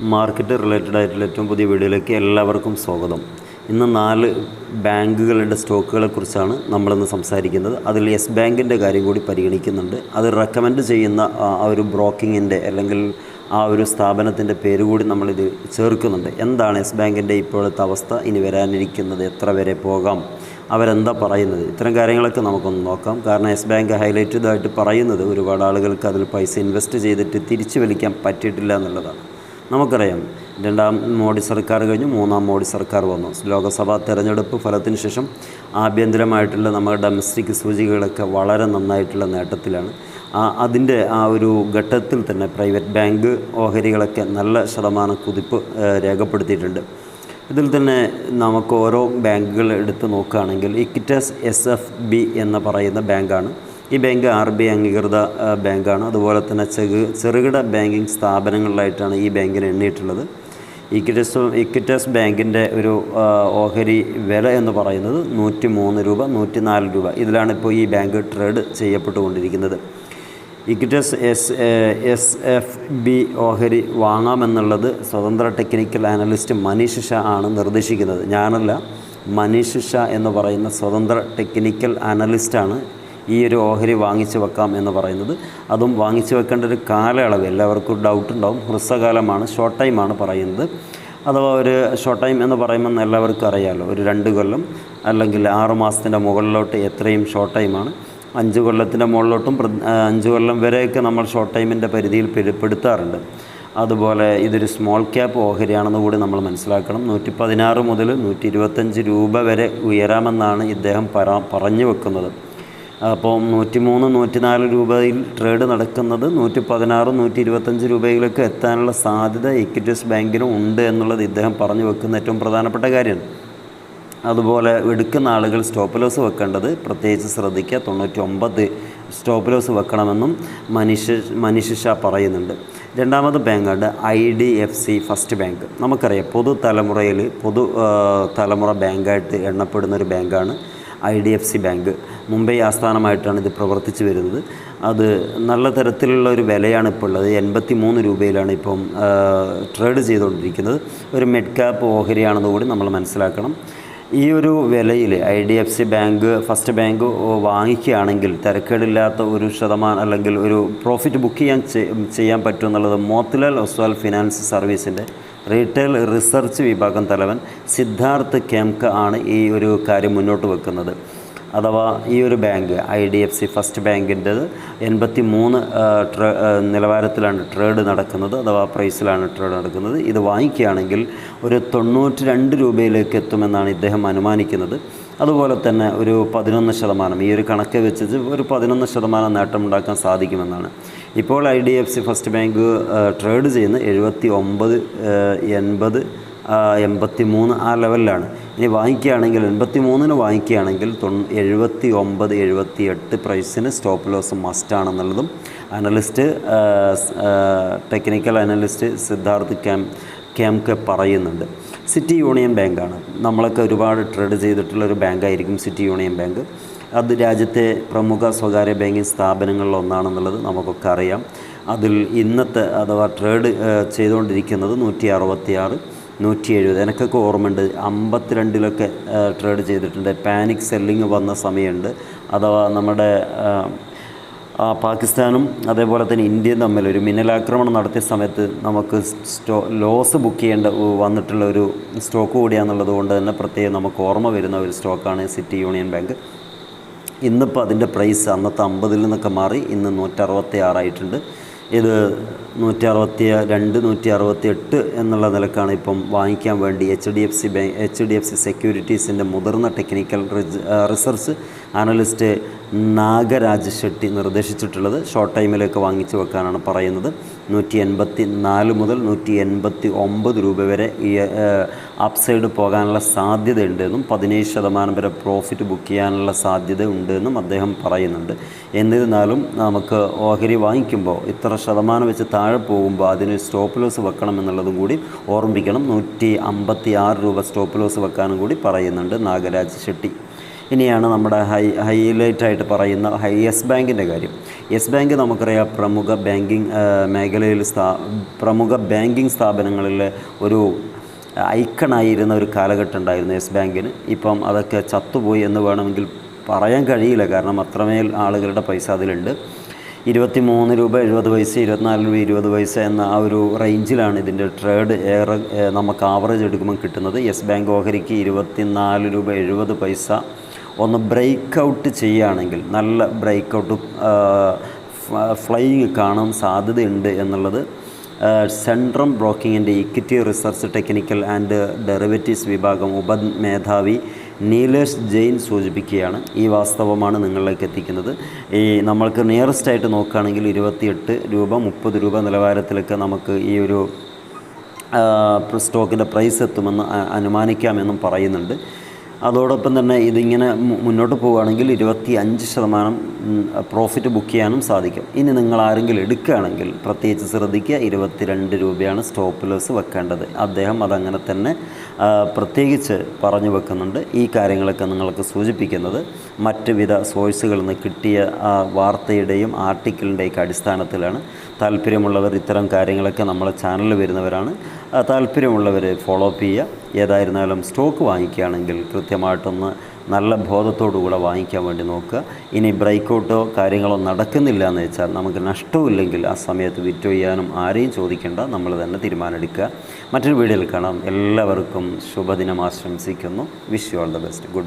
Market related ആയിട്ടുള്ള ഏറ്റവും പുതിയ വീഡിയോയിലേക്ക് എല്ലാവർക്കും സ്വാഗതം. ഇന്ന് നാല് ബാങ്കുകളുടെ സ്റ്റോക്കുകളെ കുറിച്ചാണ് നമ്മളിന്ന് സംസാരിക്കുന്നത്. അതിൽ യെസ് ബാങ്കിന്റെ കാര്യം കൂടി പരിഗണിക്കുന്നുണ്ട്. അത് റെക്കമെൻഡ് ചെയ്യുന്ന ആ ഒരു ബ്രോക്കിങ്ങിന്റെ അല്ലെങ്കിൽ ആ ഒരു സ്ഥാപനത്തിന്റെ പേര് കൂടി നമ്മളിത് ചേർക്കുന്നുണ്ട്. എന്താണ് യെസ് ബാങ്കിന്റെ ഇപ്പോഴത്തെ അവസ്ഥ? ഇനി വരാനിരിക്കുന്നത് എത്ര വരെ പോകാം? അവരെന്താ പറയുന്നത്? ഇത്തരം കാര്യങ്ങളൊക്കെ നമുക്കൊന്ന് നോക്കാം. കാരണം യെസ് ബാങ്ക് ഹൈലൈറ്റ് ഇതായിട്ട് പറയുന്നത് ഒരുപാട് ആളുകൾക്ക് അതിൽ പൈസ ഇൻവെസ്റ്റ് ചെയ്തിട്ട് തിരിച്ചു വലിക്കാൻ പറ്റിയിട്ടില്ല എന്നുള്ളതാണ്. നമുക്കറിയാം. രണ്ടാം മോഡി സർക്കാർ കഴിഞ്ഞു മൂന്നാം മോഡി സർക്കാർ വന്നു. ലോകസഭാ തെരഞ്ഞെടുപ്പ് ഫലത്തിന് ശേഷം ആഭ്യന്തരമായിട്ടുള്ള നമ്മുടെ ഡൊമസ്റ്റിക് സൂചികകളൊക്കെ വളരെ നന്നായിട്ടുള്ള നേട്ടത്തിലാണ്. അതിന്റെ ആ ഒരു ഘട്ടത്തിൽ തന്നെ പ്രൈവറ്റ് ബാങ്ക് ഓഹരികളൊക്കെ നല്ല ശതമാനം കുതിപ്പ് രേഖപ്പെടുത്തിയിട്ടുണ്ട്. ഇതിൽ തന്നെ നമുക്ക് ഓരോ ബാങ്കുകൾ എടുത്ത് നോക്കുകയാണെങ്കിൽ ഇക്വിറ്റസ് എസ് എഫ് ബി എന്ന് പറയുന്ന ബാങ്കാണ്. ഈ ബാങ്ക് ആർ ബി ഐ അംഗീകൃത ബാങ്കാണ്. അതുപോലെ തന്നെ ചെറു ചെറുകിട ബാങ്കിങ് സ്ഥാപനങ്ങളിലായിട്ടാണ് ഈ ബാങ്കിനെ എണ്ണിയിട്ടുള്ളത്. ഇക്വിറ്റസ് ഇക്വിറ്റസ് ബാങ്കിന്റെ ഒരു ഓഹരി വില എന്ന് പറയുന്നത് നൂറ്റി മൂന്ന് രൂപ നൂറ്റി നാല് രൂപ. ഇതിലാണ് ഇപ്പോൾ ഈ bank trade ചെയ്യപ്പെട്ടുകൊണ്ടിരിക്കുന്നത്. Equitas S S F B ഓഹരി വാങ്ങാമെന്നുള്ളത് സ്വതന്ത്ര ടെക്നിക്കൽ അനലിസ്റ്റ് മനീഷ് ഷാ ആണ് നിർദ്ദേശിക്കുന്നത്. ഞാനല്ല മനീഷ് ഷാ എന്ന് പറയുന്ന സ്വതന്ത്ര ടെക്നിക്കൽ അനലിസ്റ്റാണ് ഈ ഒരു ഓഹരി വാങ്ങിച്ചു വെക്കാം എന്ന് പറയുന്നത്. അതും വാങ്ങിച്ചു വെക്കേണ്ട ഒരു കാലയളവ് എല്ലാവർക്കും ഡൗട്ട് ഉണ്ടാവും. ഹ്രസ്വകാലമാണ് ഷോർട്ട് ടൈമാണ് പറയുന്നത്. അഥവാ ഒരു ഷോർട്ട് ടൈം എന്ന് പറയുമ്പോൾ എല്ലാവർക്കും അറിയാമല്ലോ ഒരു രണ്ട് കൊല്ലം അല്ലെങ്കിൽ ആറ് മാസത്തിന്റെ മുകളിലോട്ട് എത്രയും ഷോർട്ട് ടൈമാണ് അഞ്ച് കൊല്ലത്തിന്റെ മുകളിലോട്ടും അഞ്ച് കൊല്ലം വരെയൊക്കെ നമ്മൾ ഷോർട്ട് ടൈമിന്റെ പരിധിയിൽ പെടു- പെടുത്താറുണ്ട്. അതുപോലെ ഇതൊരു സ്മോൾ ക്യാപ്പ് ഓഹരിയാണെന്ന് കൂടി നമ്മൾ മനസ്സിലാക്കണം. നൂറ്റി പതിനാറ് മുതൽ നൂറ്റി ഇരുപത്തഞ്ച് രൂപ വരെ ഉയരാമെന്നാണ് ഇദ്ദേഹം പറ പറഞ്ഞു വെക്കുന്നത്. അപ്പോൾ നൂറ്റി മൂന്ന് നൂറ്റി നാല് രൂപയിൽ ട്രേഡ് നടക്കുന്നത് നൂറ്റി പതിനാറ് നൂറ്റി ഇരുപത്തഞ്ച് രൂപയിലേക്ക് എത്താനുള്ള സാധ്യത ഇക്വിറ്റീസ് ബാങ്കിനും ഉണ്ട് എന്നുള്ളത് ഇദ്ദേഹം പറഞ്ഞു വെക്കുന്ന ഏറ്റവും പ്രധാനപ്പെട്ട കാര്യമാണ് അതുപോലെ എടുക്കുന്ന ആളുകൾ സ്റ്റോപ്പ് ലോസ് വെക്കേണ്ടത് പ്രത്യേകിച്ച് ശ്രദ്ധിക്കുക. തൊണ്ണൂറ്റി ഒമ്പത് സ്റ്റോപ്പ് ലോസ് വെക്കണമെന്നും മനീഷ് മനീഷ് ഷാ പറയുന്നുണ്ട്. രണ്ടാമത് ബാങ്കാണ് I D F C first bank നമുക്കറിയാം പൊതു തലമുറയിൽ പൊതു തലമുറ ബാങ്കായിട്ട് എണ്ണപ്പെടുന്ന ഒരു ബാങ്കാണ് I D F C bank. Mumbai ആസ്ഥാനമായിട്ടാണ് ഇത് പ്രവർത്തിച്ചു വരുന്നത്. അത് നല്ല തരത്തിലുള്ള ഒരു വിലയാണ് ഇപ്പോൾ ഉള്ളത്. എൺപത്തി മൂന്ന് രൂപയിലാണ് ഇപ്പം ട്രേഡ് ചെയ്തുകൊണ്ടിരിക്കുന്നത്. ഒരു മെഡ് ക്യാപ്പ് ഓഹരിയാണെന്ന് കൂടി നമ്മൾ മനസ്സിലാക്കണം. ഈ ഒരു വിലയിൽ I D F C bank first bank വാങ്ങിക്കുകയാണെങ്കിൽ തിരക്കേടില്ലാത്ത ഒരു ശതമാനം അല്ലെങ്കിൽ ഒരു പ്രോഫിറ്റ് ബുക്ക് ചെയ്യാൻ ചെയ്യാൻ പറ്റുമെന്നുള്ളത് മോത്തിലാൽ ഒസ്വാൽ ഫിനാൻസ് സർവീസിന്റെ റീറ്റെയിൽ റിസർച്ച് വിഭാഗം തലവൻ സിദ്ധാർത്ഥ് കേംക ആണ് ഈ ഒരു കാര്യം മുന്നോട്ട് വെക്കുന്നത്. അഥവാ ഈ ഒരു bank I D F C first ബാങ്കിന്റെത് എൺപത്തി മൂന്ന് നിലവാരത്തിലാണ് ട്രേഡ് നടക്കുന്നത്. അഥവാ പ്രൈസിലാണ് ട്രേഡ് നടക്കുന്നത്. ഇത് വാങ്ങിക്കുകയാണെങ്കിൽ ഒരു തൊണ്ണൂറ്റി രണ്ട് രൂപയിലേക്ക് എത്തുമെന്നാണ് ഇദ്ദേഹം അനുമാനിക്കുന്നത്. അതുപോലെ തന്നെ ഒരു പതിനൊന്ന് ശതമാനം ഈ ഒരു കണക്ക് വെച്ചിട്ട് ഒരു പതിനൊന്ന് ശതമാനം നേട്ടമുണ്ടാക്കാൻ സാധിക്കുമെന്നാണ്. ഇപ്പോൾ I D F C first bank trade ചെയ്യുന്ന എഴുപത്തി ഒമ്പത് എൺപത് എൺപത്തി മൂന്ന് ആ ലെവലിലാണ്. ഇനി വാങ്ങിക്കുകയാണെങ്കിൽ എൺപത്തി മൂന്നിന് വാങ്ങിക്കുകയാണെങ്കിൽ തൊ എഴുപത്തി ഒമ്പത് എഴുപത്തി എട്ട് പ്രൈസിന് സ്റ്റോപ്പ് ലോസ് മസ്റ്റാണെന്നുള്ളതും അനലിസ്റ്റ് ടെക്നിക്കൽ അനലിസ്റ്റ് സിദ്ധാർത്ഥ് ക്യാം ക്യാംക്ക് പറയുന്നുണ്ട്. സിറ്റി യൂണിയൻ ബാങ്കാണ്. നമ്മളൊക്കെ ഒരുപാട് ട്രേഡ് ചെയ്തിട്ടുള്ള ഒരു ബാങ്കായിരിക്കും സിറ്റി യൂണിയൻ ബാങ്ക്. അത് രാജ്യത്തെ പ്രമുഖ സ്വകാര്യ ബാങ്കിങ് സ്ഥാപനങ്ങളിൽ ഒന്നാണെന്നുള്ളത് നമുക്കൊക്കെ അറിയാം. അതിൽ ഇന്നത്തെ അഥവാ ട്രേഡ് ചെയ്തുകൊണ്ടിരിക്കുന്നത് നൂറ്റി അറുപത്തി ആറ് നൂറ്റി എഴുപത് എനിക്കൊക്കെ ഓർമ്മയുണ്ട് അമ്പത്തിരണ്ടിലൊക്കെ ട്രേഡ് ചെയ്തിട്ടുണ്ട്. പാനിക് സെല്ലിങ് വന്ന സമയമുണ്ട്. അഥവാ നമ്മുടെ പാകിസ്ഥാനും അതേപോലെ തന്നെ ഇന്ത്യയും തമ്മിൽ ഒരു മിന്നലാക്രമണം നടത്തിയ സമയത്ത് നമുക്ക് സ്റ്റോ ലോസ് ബുക്ക് ചെയ്യേണ്ട വന്നിട്ടുള്ള ഒരു സ്റ്റോക്ക് കൂടിയാണെന്നുള്ളത് കൊണ്ട് തന്നെ പ്രത്യേകം നമുക്ക് ഓർമ്മ വരുന്ന ഒരു സ്റ്റോക്കാണ് സിറ്റി യൂണിയൻ ബാങ്ക്. ഇന്നിപ്പോൾ അതിന്റെ പ്രൈസ് അന്നത്തെ അമ്പതിൽ നിന്നൊക്കെ മാറി ഇന്ന് നൂറ്ററുപത്തി ആറായിട്ടുണ്ട് ഇത് നൂറ്റി അറുപത്തി രണ്ട് നൂറ്റി അറുപത്തി എട്ട് എന്നുള്ള നിലക്കാണ് ഇപ്പം വാങ്ങിക്കാൻ വേണ്ടി H D F C bank H D F C സെക്യൂരിറ്റീസിന്റെ മുതിർന്ന technical research analyst Nagaraj Shetty നിർദ്ദേശിച്ചിട്ടുള്ളത്. Short ടൈമിലേക്ക് വാങ്ങിച്ചു വെക്കാനാണ് പറയുന്നത്. നൂറ്റി എൺപത്തി നാല് മുതൽ നൂറ്റി എൺപത്തി ഒമ്പത് രൂപ വരെ ഈ അപ്സൈഡ് പോകാനുള്ള സാധ്യതയുണ്ടെന്നും പതിനേഴ് ശതമാനം വരെ പ്രോഫിറ്റ് ബുക്ക് ചെയ്യാനുള്ള സാധ്യത ഉണ്ടെന്നും അദ്ദേഹം പറയുന്നുണ്ട്. എന്നിരുന്നാലും നമുക്ക് ഓഹരി വാങ്ങിക്കുമ്പോൾ ഇത്ര ശതമാനം വെച്ച് താഴെ പോകുമ്പോൾ അതിന് സ്റ്റോപ്പ് ലോസ് വെക്കണം എന്നുള്ളതും കൂടി ഓർമ്മിക്കണം നൂറ്റി അമ്പത്തി ആറ് രൂപ സ്റ്റോപ്പ് ലോസ് വെക്കാനും കൂടി പറയുന്നുണ്ട് നാഗരാജ് ഷെട്ടി. ഇനിയാണ് നമ്മുടെ ഹൈ ഹൈലൈറ്റ് ആയിട്ട് പറയുന്ന ഹൈ യെസ് ബാങ്കിന്റെ കാര്യം. യെസ് ബാങ്ക് നമുക്കറിയാം പ്രമുഖ ബാങ്കിങ് മേഖലയിൽ സ്ഥാ പ്രമുഖ ബാങ്കിങ് സ്ഥാപനങ്ങളിലെ ഒരു ഐക്കണായിരുന്ന ഒരു കാലഘട്ടം ഉണ്ടായിരുന്നു യെസ് ബാങ്കിന്. ഇപ്പം അതൊക്കെ ചത്തുപോയി എന്ന് വേണമെങ്കിൽ പറയാൻ കഴിയില്ല. കാരണം അത്രമേൽ ആളുകളുടെ പൈസ അതിലുണ്ട്. ഇരുപത്തി മൂന്ന് രൂപ എഴുപത് പൈസ ഇരുപത്തിനാല് രൂപ ഇരുപത് പൈസ എന്ന ആ ഒരു റേഞ്ചിലാണ് ഇതിന്റെ ട്രേഡ് ഏറെ നമുക്ക് ആവറേജ് എടുക്കുമ്പോൾ കിട്ടുന്നത്. യെസ് ബാങ്ക് ഓഹരിക്ക് ഇരുപത്തിനാല് രൂപ എഴുപത് പൈസ. ഒന്ന് ബ്രേക്ക് ഔട്ട് ചെയ്യുകയാണെങ്കിൽ നല്ല ബ്രേക്ക് ഔട്ട് ഫ്ലൈയിങ് കാണാൻ സാധ്യതയുണ്ട് എന്നുള്ളത് Centrum ബ്രോക്കിങ്ങിന്റെ equity research technical and derivatives വിഭാഗം ഉപമേധാവി നീലേഷ് ജെയിൻ സൂചിപ്പിക്കുകയാണ്. ഈ വാസ്തവമാണ് നിങ്ങളിലേക്ക് എത്തിക്കുന്നത്. ഈ നമ്മൾക്ക് നിയറസ്റ്റ് ആയിട്ട് നോക്കുകയാണെങ്കിൽ ഇരുപത്തിയെട്ട് രൂപ മുപ്പത് രൂപ നിലവാരത്തിലൊക്കെ നമുക്ക് ഈ ഒരു സ്റ്റോക്കിന്റെ പ്രൈസ് എത്തുമെന്ന് അനുമാനിക്കാമെന്നും പറയുന്നുണ്ട്. അതോടൊപ്പം തന്നെ ഇതിങ്ങനെ മുന്നോട്ട് പോവുകയാണെങ്കിൽ ഇരുപത്തി അഞ്ച് ശതമാനം പ്രോഫിറ്റ് ബുക്ക് ചെയ്യാനും സാധിക്കും. ഇനി നിങ്ങൾ ആരെങ്കിലും എടുക്കുകയാണെങ്കിൽ പ്രത്യേകിച്ച് ശ്രദ്ധിക്കുക ഇരുപത്തിരണ്ട് രൂപയാണ് സ്റ്റോപ്പ് ലോസ് വെക്കേണ്ടത്. അദ്ദേഹം അതങ്ങനെ തന്നെ പ്രത്യേകിച്ച് പറഞ്ഞു വെക്കുന്നുണ്ട്. ഈ കാര്യങ്ങളൊക്കെ നിങ്ങൾക്ക് സൂചിപ്പിക്കുന്നത് മറ്റ് വിധ സോഴ്സുകളിൽ നിന്ന് കിട്ടിയ വാർത്തയുടെയും ആർട്ടിക്കിളിന്റെയൊക്കെ അടിസ്ഥാനത്തിലാണ്. താല്പര്യമുള്ളവർ ഇത്തരം കാര്യങ്ങളൊക്കെ നമ്മളെ ചാനലിൽ വരുന്നവരാണ്. താല്പര്യമുള്ളവർ ഫോളോ അപ്പ് ചെയ്യുക. ഏതായിരുന്നാലും സ്റ്റോക്ക് വാങ്ങിക്കുകയാണെങ്കിൽ കൃത്യമായിട്ടൊന്ന് നല്ല ബോധത്തോടുകൂടെ വാങ്ങിക്കാൻ വേണ്ടി നോക്കുക. ഇനി ബ്രേക്കൗട്ടോ കാര്യങ്ങളോ നടക്കുന്നില്ല എന്ന് വെച്ചാൽ നമുക്ക് നഷ്ടമില്ലെങ്കിൽ ആ സമയത്ത് വിറ്റ് ചെയ്യാനും ആരെയും ചോദിക്കേണ്ട നമ്മൾ തന്നെ തീരുമാനമെടുക്കുക. മറ്റൊരു വീഡിയോയിൽ കാണാം. എല്ലാവർക്കും ശുഭദിനം ആശംസിക്കുന്നു. Wish you all the best good